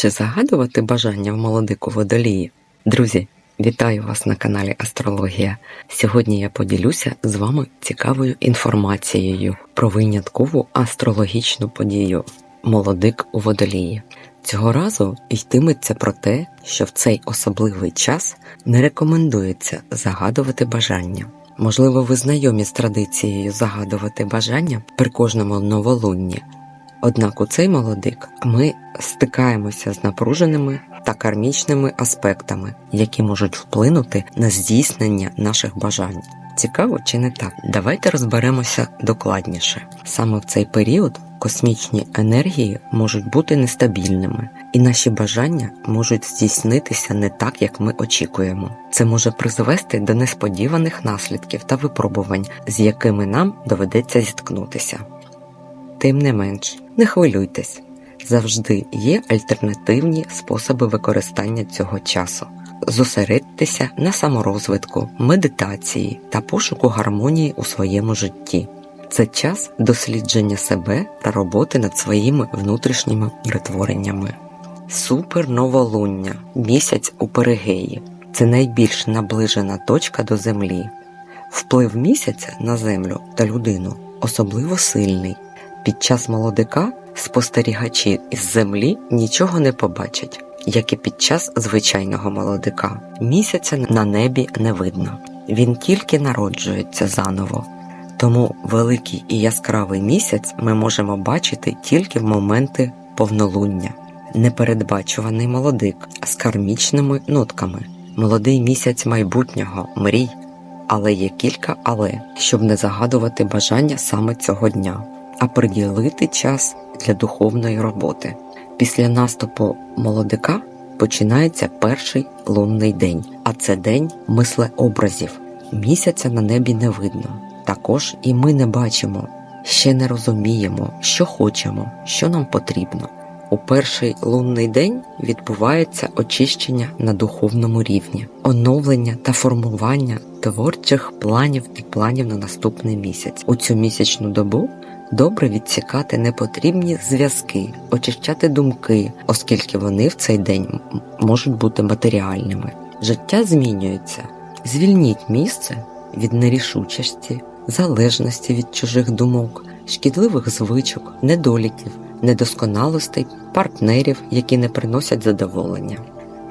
Чи загадувати бажання в молодику водолії? Друзі, вітаю вас на каналі Астрологія. Сьогодні я поділюся з вами цікавою інформацією про виняткову астрологічну подію Молодик у водолії. Цього разу йтиметься про те, що в цей особливий час не рекомендується загадувати бажання. Можливо, ви знайомі з традицією загадувати бажання при кожному новолунні. Однак у цей молодик ми стикаємося з напруженими та кармічними аспектами, які можуть вплинути на здійснення наших бажань. Цікаво чи не так? Давайте розберемося докладніше. Саме в цей період космічні енергії можуть бути нестабільними, і наші бажання можуть здійснитися не так, як ми очікуємо. Це може призвести до несподіваних наслідків та випробувань, з якими нам доведеться зіткнутися. Тим не менш, не хвилюйтесь, завжди є альтернативні способи використання цього часу. Зосередьтеся на саморозвитку, медитації та пошуку гармонії у своєму житті. Це час дослідження себе та роботи над своїми внутрішніми перетвореннями. Суперноволуння місяць у перигеї це найбільш наближена точка до Землі. Вплив місяця на Землю та людину особливо сильний. Під час молодика спостерігачі із землі нічого не побачать, як і під час звичайного молодика. Місяця на небі не видно. Він тільки народжується заново. Тому великий і яскравий місяць ми можемо бачити тільки в моменти повнолуння. Непередбачуваний молодик з кармічними нотками. Молодий місяць майбутнього, мрій, але є кілька але, щоб не загадувати бажання саме цього дня а приділити час для духовної роботи. Після наступу молодика починається перший лунний день, а це день мислеобразів. Місяця на небі не видно. Також і ми не бачимо, ще не розуміємо, що хочемо, що нам потрібно. У перший лунний день відбувається очищення на духовному рівні, оновлення та формування творчих планів і планів на наступний місяць. У цю місячну добу Добре відсікати непотрібні зв'язки, очищати думки, оскільки вони в цей день можуть бути матеріальними. Життя змінюється. Звільніть місце від нерішучості, залежності від чужих думок, шкідливих звичок, недоліків, недосконалостей, партнерів, які не приносять задоволення.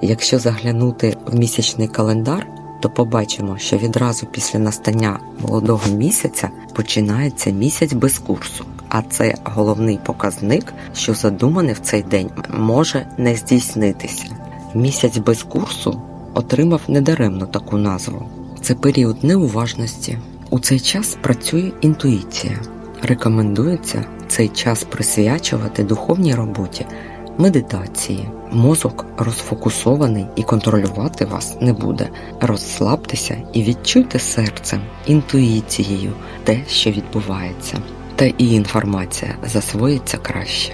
Якщо заглянути в місячний календар, то побачимо, що відразу після настання молодого місяця починається місяць без курсу. А це головний показник, що задумане в цей день може не здійснитися. Місяць без курсу отримав недаремно таку назву. Це період неуважності. У цей час працює інтуїція. Рекомендується цей час присвячувати духовній роботі, медитації. Мозок розфокусований і контролювати вас не буде. Розслабтеся і відчуйте серцем, інтуїцією те, що відбувається, та і інформація засвоїться краще.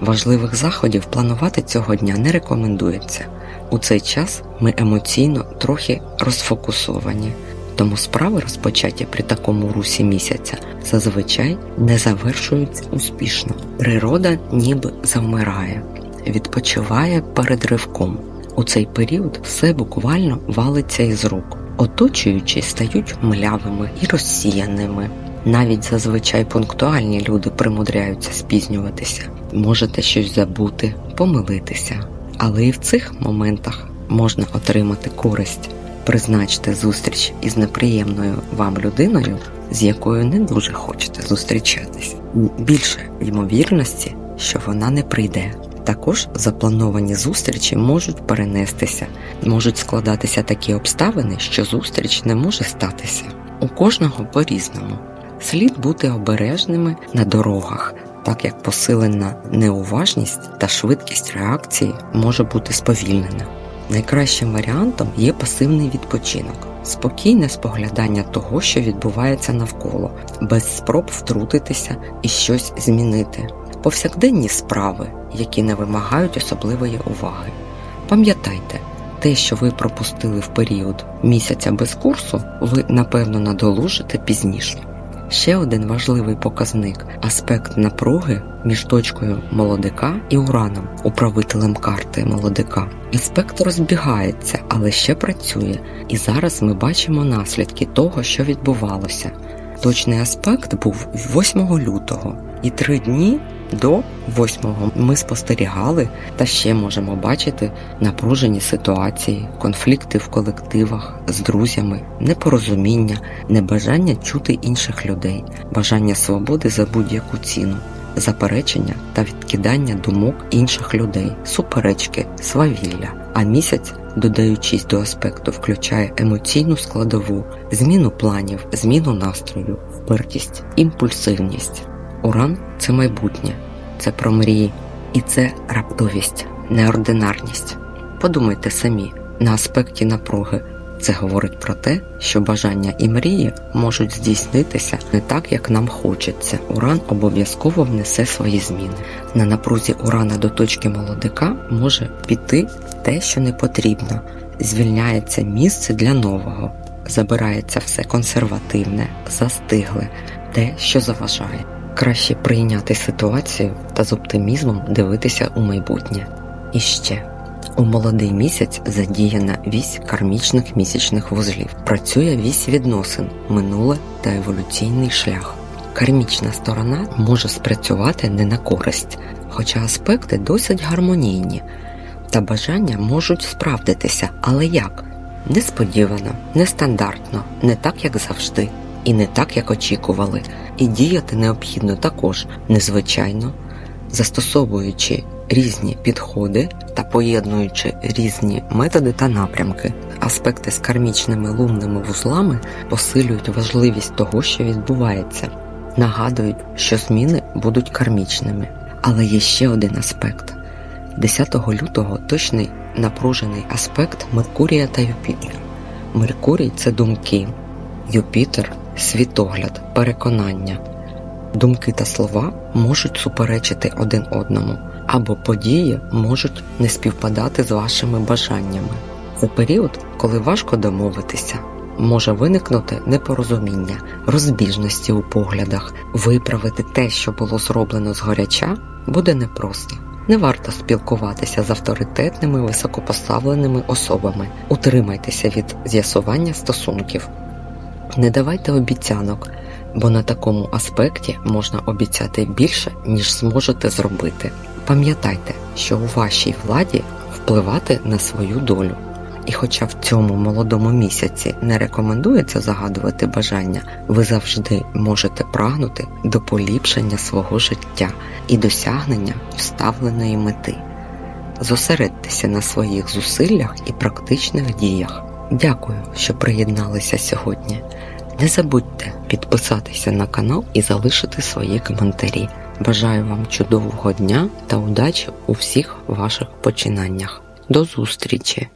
Важливих заходів планувати цього дня не рекомендується. У цей час ми емоційно трохи розфокусовані, тому справи, розпочаті при такому русі місяця, зазвичай не завершуються успішно. Природа ніби завмирає відпочиває перед ривком. У цей період все буквально валиться із рук, оточуючі стають млявими і розсіяними. Навіть зазвичай пунктуальні люди примудряються спізнюватися, можете щось забути, помилитися. Але і в цих моментах можна отримати користь. Призначте зустріч із неприємною вам людиною, з якою не дуже хочете зустрічатись. Більше ймовірності, що вона не прийде. Також заплановані зустрічі можуть перенестися, можуть складатися такі обставини, що зустріч не може статися. У кожного по-різному. Слід бути обережними на дорогах, так як посилена неуважність та швидкість реакції може бути сповільнена. Найкращим варіантом є пасивний відпочинок, спокійне споглядання того, що відбувається навколо, без спроб втрутитися і щось змінити повсякденні справи, які не вимагають особливої уваги. Пам'ятайте, те, що ви пропустили в період місяця без курсу, ви напевно надолужите пізніше. Ще один важливий показник аспект напруги між точкою молодика і ураном, управителем карти молодика. Аспект розбігається, але ще працює, і зараз ми бачимо наслідки того, що відбувалося. Точний аспект був 8 лютого, і три дні до 8 ми спостерігали та ще можемо бачити напружені ситуації, конфлікти в колективах з друзями, непорозуміння, небажання чути інших людей, бажання свободи за будь-яку ціну, заперечення та відкидання думок інших людей, суперечки, свавілля. А місяць, додаючись до аспекту, включає емоційну складову, зміну планів, зміну настрою, впертість, імпульсивність. Уран це майбутнє, це про мрії, і це раптовість, неординарність. Подумайте самі, на аспекті напруги це говорить про те, що бажання і мрії можуть здійснитися не так, як нам хочеться. Уран обов'язково внесе свої зміни. На напрузі урана до точки молодика може піти те, що не потрібно, звільняється місце для нового, забирається все консервативне, застигле, те, що заважає. Краще прийняти ситуацію та з оптимізмом дивитися у майбутнє. І ще у молодий місяць задіяна вісь кармічних місячних вузлів. Працює вісь відносин, минуле та еволюційний шлях. Кармічна сторона може спрацювати не на користь, хоча аспекти досить гармонійні, та бажання можуть справдитися, але як? Несподівано, нестандартно, не так, як завжди, і не так, як очікували. І діяти необхідно також незвичайно, застосовуючи різні підходи та поєднуючи різні методи та напрямки. Аспекти з кармічними лунними вузлами посилюють важливість того, що відбувається, нагадують, що зміни будуть кармічними. Але є ще один аспект. 10 лютого точний напружений аспект Меркурія та Юпітера. Меркурій це думки, Юпітер світогляд, переконання. Думки та слова можуть суперечити один одному, або події можуть не співпадати з вашими бажаннями. Це період, коли важко домовитися, може виникнути непорозуміння, розбіжності у поглядах, виправити те, що було зроблено згоряча, буде непросто. Не варто спілкуватися з авторитетними високопоставленими особами. Утримайтеся від з'ясування стосунків. Не давайте обіцянок, бо на такому аспекті можна обіцяти більше, ніж зможете зробити. Пам'ятайте, що у вашій владі впливати на свою долю. І хоча в цьому молодому місяці не рекомендується загадувати бажання, ви завжди можете прагнути до поліпшення свого життя і досягнення вставленої мети. Зосередьтеся на своїх зусиллях і практичних діях. Дякую, що приєдналися сьогодні. Не забудьте підписатися на канал і залишити свої коментарі. Бажаю вам чудового дня та удачі у всіх ваших починаннях. До зустрічі!